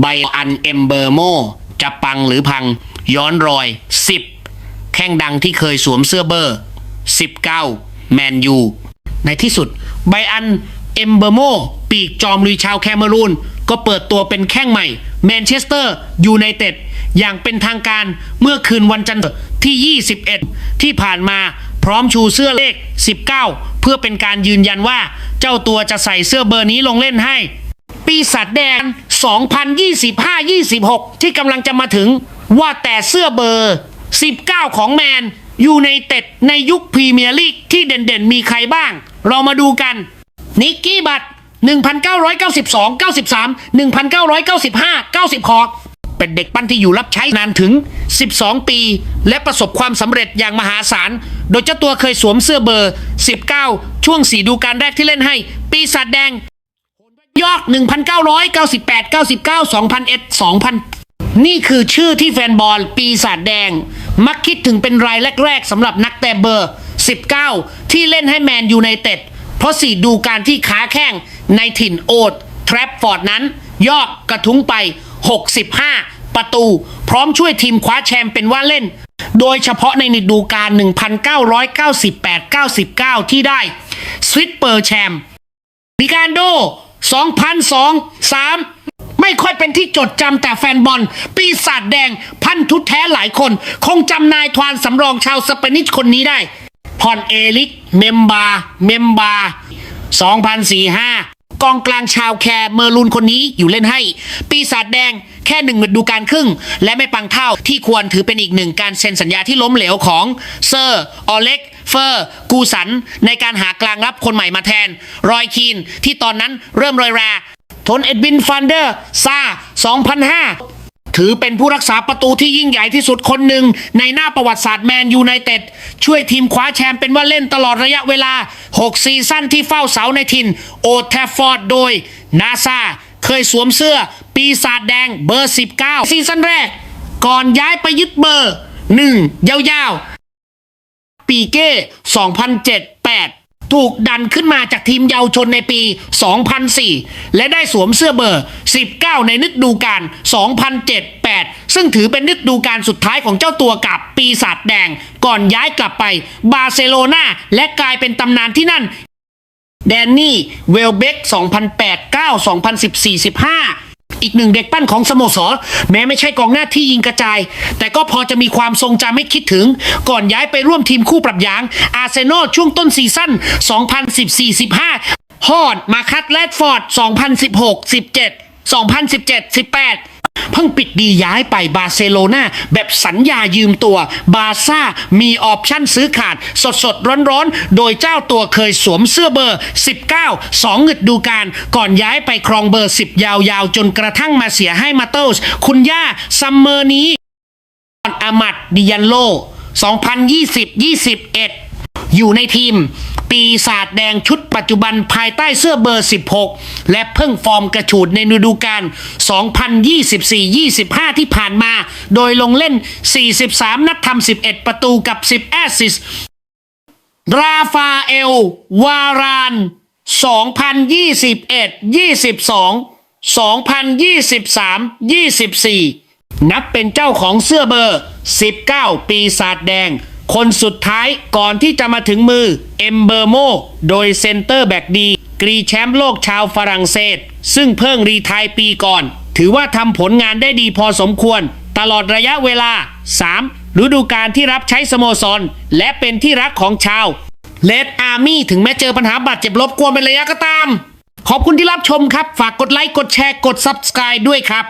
ไบอันเอมเบอร์โมจะปังหรือพัง ย้อนรอย 10 แข้งดังที่เคยสวมเสื้อเบอร์ 19 แมนยู ในที่สุด ไบอันเอมเบอร์โมปีกจอมลุยชาวแคเมรูน ก็เปิดตัวเป็นแข้งใหม่แมนเชสเตอร์ยูไนเต็ดอย่างเป็นทางการเมื่อคืนวันจันทร์ที่ 21 ที่ผ่านมาพร้อมชูเสื้อเลข 19 เพื่อเป็นการยืนยันว่าเจ้าตัวจะใส่เสื้อเบอร์นี้ลงเล่นให้ ปีศาจแดง 2025-26 ที่กำลังจะมาถึงว่าแต่เสื้อเบอร์ 19 ของแมนยูไนเต็ดในยุคพรีเมียร์ลีกที่เด่นๆ มีใครบ้าง เรามาดูกัน นิกกี้บัต1992 93 1995 90คอร์เป็นเด็กปั้นที่อยู่รับใช้นานถึง 12 ปี และประสบความสำเร็จอย่างมหาศาล โดยเจ้าตัวเคยสวมเสื้อเบอร์ 19 ช่วงสีดูการแรกที่เล่นให้ ปีศาจแดง ยอร์ก1998 99 2001 2000 นี่คือชื่อที่แฟนบอลปีศาจแดง มักคิดถึงเป็นรายแรก ๆสำหรับนักเตะเบอร์ 19 ที่เล่นให้แมนยูไนเต็ด เพราะสีดูการที่ค้าแข้งในถิ่นโอดแทรปฟอร์ดนั้น ยอกกระทุ้งไป 65 ประตู พร้อมช่วยทีมคว้าแชมป์เป็นว่าเล่น โดยเฉพาะในฤดูกาล1998-99 ที่ได้สวิตเปอร์แชมป์ริการโด 2002 3 ไม่ค่อยเป็นที่จดจำแต่แฟนบอล ปีศาจแดงพันธุแท้หลายคน คงจำนายทวารสำรองชาวสเปนิชคนนี้ได้พอนเอลิก เมมบา เมมบา 2045กองกลางชาวแคร์เมอร์ลูนคนนี้อยู่เล่นให้ ปีศาจแดงแค่หนึ่งฤดูการครึ่ง และไม่ปังเท่าที่ควรถือเป็นอีกหนึ่งการเซ็นสัญญาที่ล้มเหลวของเซอร์ ออเล็ก เฟอร์กูสัน ในการหากลางรับคนใหม่มาแทน รอยคีนที่ตอนนั้นเริ่มรอยราทนเอ็ดวินฟันเดอร์ซา2005 ถือเป็นผู้รักษาประตูที่ยิ่งใหญ่ที่สุดคนหนึ่ง ในหน้าประวัติศาสตร์แมนยูไนเต็ด ช่วยทีมคว้าแชมป์เป็นว่าเล่นตลอดระยะเวลา 6 ซีซั่นที่เฝ้าเสาในทินโอแทฟฟอร์ดโดยนาซาเคยสวมเสื้อ ปีศาจแดงเบอร์ 19 ซีซั่นแรก ก่อนย้ายไปยึดเบอร์ 1 ยาว ปีเก้ 2007-8 ถูกดันขึ้นมาจากทีมเยาวชนในปี 2004 และได้สวมเสื้อเบอร์ 19 ในฤดูกาล 2007-8 ซึ่งถือเป็นฤดูกาลสุดท้ายของเจ้าตัวกับปีศาจแดง ก่อนย้ายกลับไปบาร์เซโลนาและกลายเป็นตำนานที่นั่น แดนนี่ เวลเบก 2008 9 2014 15 อีกหนึ่งเด็กปั้นของสโมสร แม้ไม่ใช่กองหน้าที่ยิงกระจาย แต่ก็พอจะมีความทรงจำให้คิดถึง ก่อนย้ายไปร่วมทีมคู่ปรับยางอาร์เซนอลช่วงต้นซีซั่น 2014-15ฮอดมาคัตแรดฟอร์ด 2016 17 2017 18 เพิ่งปิดดีย้ายไปบาร์เซโลนาแบบสัญญายืมตัว บาซ่ามีออปชั่นซื้อขาด สดสดร้อนร้อนๆโดยเจ้าตัวเคยสวมเสื้อเบอร์ 19 2หงึดดูการ ก่อนย้ายไปครองเบอร์ 10 ยาวๆ จนกระทั่งมาเสียให้มาเตลส์คุณย่าซัมเมอร์นี้อามัดดิยันโล 2020-21 อยู่ในทีม ปีศาจแดงชุดปัจจุบันภายใต้เสื้อเบอร์ 16 และเพิ่งฟอร์มกระฉูดในฤดูกาล 2024-25 ที่ผ่านมา โดยลงเล่น 43 นัดทำ 11 ประตูกับ 10 แอสซิสราฟาเอล วาราน 2021 22 2023 24 นับเป็นเจ้าของเสื้อเบอร์ 19 ปีศาจแดง คนสุดท้ายก่อนที่จะมาถึงมือเอมเบอร์โมโดยเซนเตอร์แบ็กดี กรีแชมป์โลกชาวฝรั่งเศส ซึ่งเพิ่งรีไทายปีก่อน ถือว่าทำผลงานได้ดีพอสมควร ตลอดระยะเวลา 3 ฤดูกาลที่รับใช้สโมสร และเป็นที่รักของชาวเลดอาร์มี่ถึงแม้เจอปัญหาบาดเจ็บรบกวนเป็นระยะก็ตาม ขอบคุณที่รับชมครับ ฝากกดไลค์กดแชร์กด Subscribe ด้วยครับ